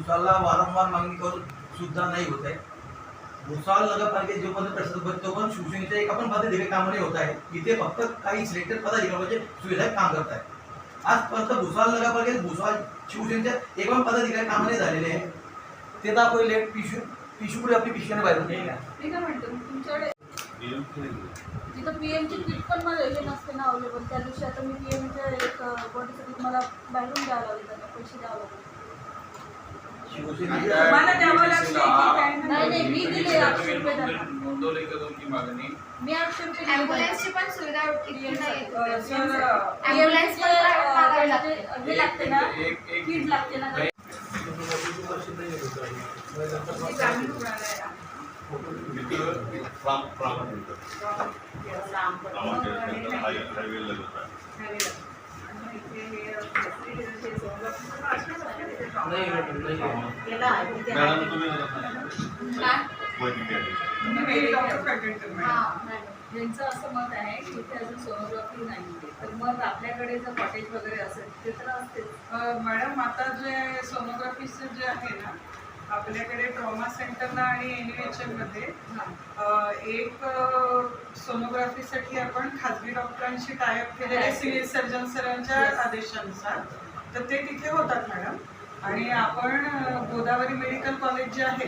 भुसावळला वारंवार मागणी करून सुद्धा नाही होत आहे. भुसावळ नगरपालिकेत जो पण प्रश्न होतो तो पण शिवसेनेच्या एका पण पदाधिकारी दिवे कामाने होत आहे. इथे फक्त काही सिलेक्टेड पदाधिकारी म्हणजे सुविधा काम करत आहे आजपर्यंत भुसावळ नगरपालिकेत भुसावळ शिवसेनेच्या एक पण पदाधिकारी कामाने झालेले आहे. ते दाखवले पिशू पिशू आपली पिशवीने बाहेर नाही. तिथं पीएमची किट पण मला हे नसते ना अवेलेबल त्या दिवशी आता मी पीएमच्या एक बॉडीसाठी मला बाहेरून द्यावं लागेल त्यांना पैसे द्यावं लागेल. ॲम्ब्युलन्सची पण सुविधा इतकी नाही. अ, सर ॲम्ब्युलन्स पण मागायला लागते. हे लागते ना एक एक किट लागते ना ते ग्रामीण रुग्णालय आहे. यांचं असं मत आहे की इथे अजून सोनोग्राफी नाही तर मग आपल्याकडे जर कॉटेज वगैरे असेल ते तर असतेच. अ, मॅडम आता जे सोनोग्राफीचं जे आहे ना आपल्याकडे ट्रॉमा सेंटरला आणि एन एच मध्ये अ, एक सोनोग्राफीसाठी आपण खाजगी डॉक्टरांशी टायअप केलेले सिव्हिल सर्जन सरांच्या आदेशानुसार. तर ते तिथे होतात मॅडम. आणि आपण गोदावरी मेडिकल कॉलेज जे आहे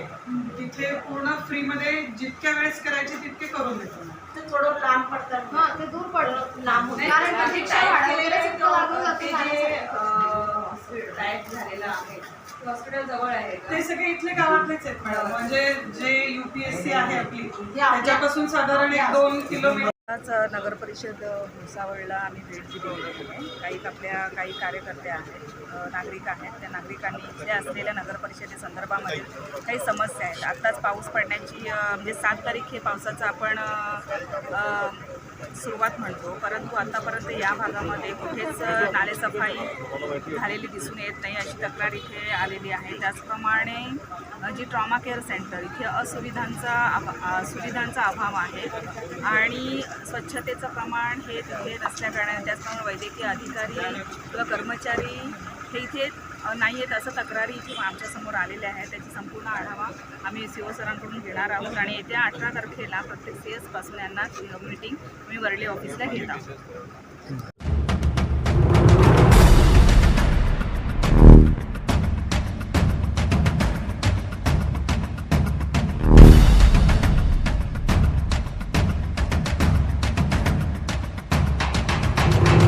तिथे पूर्ण फ्रीमध्ये जितक्या वेळेस करायचे तितके करून देतो. ते थोडं लांब पडतात. हा ते दूर पडलं लांब कारण झालेलं आहे हॉस्पिटल जवळ आहे का? ते सगळे इथले गावातलेच आहेत मॅडम. म्हणजे जे युपीएससी आहे आपली त्याच्यापासून साधारण एक दोन किलोमीटर आज नगर परिषद भुसावळला आम्ही भेट दिली आहे. काही आपल्या काही कार्यकर्ते आहेत नागरिक आहेत. त्या नागरिकांनी इथल्या असलेल्या नगर परिषदेसंदर्भामध्ये काही समस्या आहेत. आत्ताच पाऊस पडण्याची म्हणजे सात तारीख हे पावसाचं आपण सुरुवात म्हणतो परंतु आतापर्यंत या भागामध्ये कुठेच नालेसफाई झालेली दिसून येत नाही अशी तक्रार इथे आलेली आहे. त्याचप्रमाणे जी ट्रॉमा केअर सेंटर इथे असुविधांचा अभा सुविधांचा अभाव आहे आणि स्वच्छतेचं प्रमाण हे तिथे नसल्याकारणाने त्याचप्रमाणे वैद्यकीय अधिकारी किंवा कर्मचारी हे इथे नाही आहेत असं तक्रारी जी आमच्यासमोर आलेल्या आहेत. त्याची संपूर्ण आढावा आम्ही सी ओ सरांकडून घेणार आहोत आणि येत्या अठरा तारखेला प्रत्येक सी एसपासून यांना मीटिंग मी वर्ली ऑफिसला घेत आहोत.